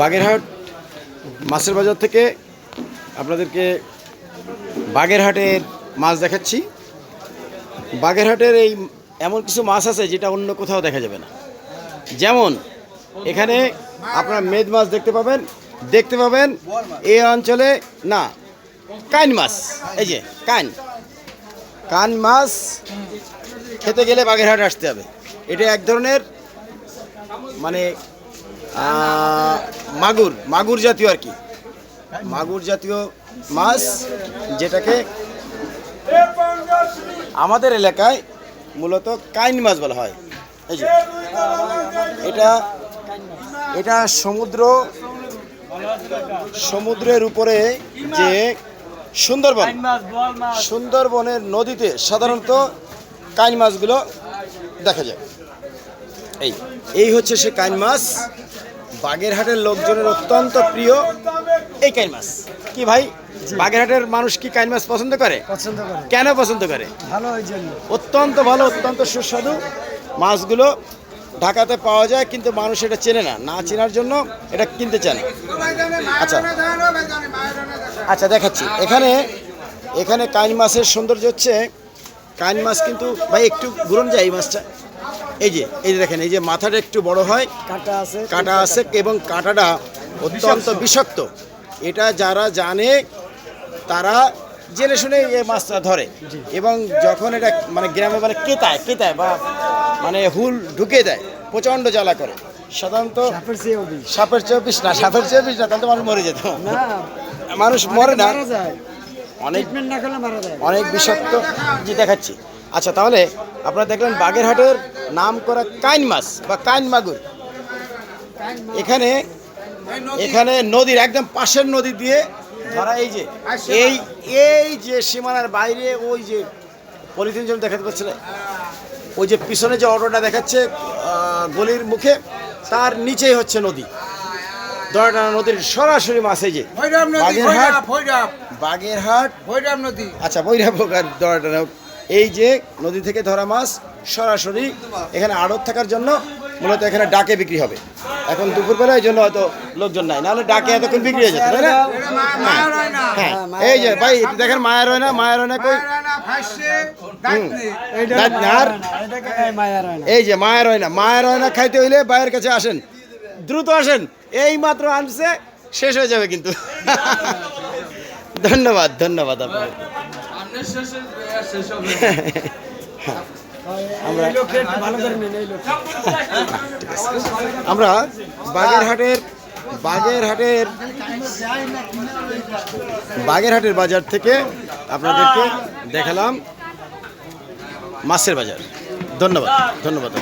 বাগেরহাট, মাছের বাজার থেকে আপনাদেরকে বাগেরহাটের মাছ দেখাচ্ছি। বাগেরহাটের এই এমন কিছু মাছ আছে যেটা অন্য কোথাও দেখা যাবে না। যেমন, এখানে আপনার মেদ মাছ দেখতে পাবেন দেখতে পাবেন এই অঞ্চলে, না কান মাছ, এই যে কান কান মাছ খেতে গেলে বাগেরহাট আসতে হবে। এটা এক ধরনের মানে মাগুর মাগুর জাতীয় আর কি। মাগুর জাতীয় মাছ যেটাকে আমাদের এলাকায় মূলত কাইন মাছ বলা হয়। এই যে, এটা এটা সমুদ্র, সমুদ্রের উপরে যে সুন্দরবন, সুন্দরবনের নদীতে সাধারণত কাইন মাছগুলো দেখা যায়। এই এই হচ্ছে সে কাইন মাছ। বাগেরহাটের লোকজনের অত্যন্ত প্রিয় এই কাইন মাছ কি ভাই? বাগেরহাটের মানুষ কি কাইন মাছ পছন্দ করে? পছন্দ করে। কেন পছন্দ করে? ভালো ওই জন্য। অত্যন্ত ভালো অত্যন্ত সুস্বাদু মাছগুলো ঢাকাতে পাওয়া যায় কিন্তু মানুষ এটা চেনে না। না চেনার জন্য এটা কিনতে চায় না। আচ্ছা। আচ্ছা দেখাচ্ছি। এখানে এখানে কাইন মাছের সৌন্দর্য হচ্ছে কাইন মাছ কিন্তু ভাই একটু ঘুরন যায় এই মাছটা। এই যে এই যে দেখেন এই যে মাথাটা একটু বড় হয় কাটা আছে কাটা আছে এবং কাঁটাটা অত্যন্ত বিষাক্ত। এটা যারা জানে তারা জেনে শুনে এই মাছটা ধরে। এবং যখন এটা মানে গ্রামে মানে কেতায় কেতায় বা মানে হুল ঢুকে দেয় প্রচণ্ড জ্বালা করে। সাধারণত সাপের চব্বিশ না সাপের চব্বিশ না তাহলে মানুষ মরে যেত। না। মানুষ মরে না। অনেক ট্রিটমেন্ট না করলে মারা যায়। অনেক বিষাক্ত। জি দেখাচ্ছি। আচ্ছা তাহলে আপনারা দেখলেন বাগেরহাটের নাম করা কাইন মাছ বা কাইন মাগুর। এখানে এখানে নদীর একদম পাশের নদী দিয়ে ধরা এই যে এই এই যে সীমানার বাইরে ওই যে পলিথিন জমি দেখাতে পাচ্ছিল ওই যে পিছনে যে অটোটা দেখাচ্ছে গলির মুখে তার নিচেই হচ্ছে নদী। নদীর সরাসরি মাছ এই যে বাগেরহাট ভৈরব ভৈরব। বাগেরহাট। ভৈরব নদী। আচ্ছা বৈরা পোকার দড়াটা এই যে নদী থেকে ধরা মাছ সরাসরি এখানে আড়ত থাকার জন্য মূলত এখানে ডাকে বিক্রি হবে। এখন দুপুরবেলা এই জন্য হয়তো লোকজন নাই নাহলে ডাকে এতক্ষণ বিক্রি হয়ে যেত তাই না? না হ্যাঁ। এই যে ভাই দেখেন মায়া রয় না মায়া রয় না কই? মায়া রয় না ফাঁসছে দাঁত নেই। এইটা দাঁত মায়া আর- হয় না, এটাকে মায়া হয় না এই যে খাইতে হইলে ভাইয়ের কাছে আসেন দ্রুত আসেন এই মাত্র আনছে শেষ হয়ে যাবে কিন্তু। ধন্যবাদ ধন্যবাদ আপনাকে আমরা বাগেরহাটের বাগেরহাটের বাগেরহাটের বাজার থেকে আপনাদেরকে দেখালাম মাছের বাজার। ধন্যবাদ ধন্যবাদ।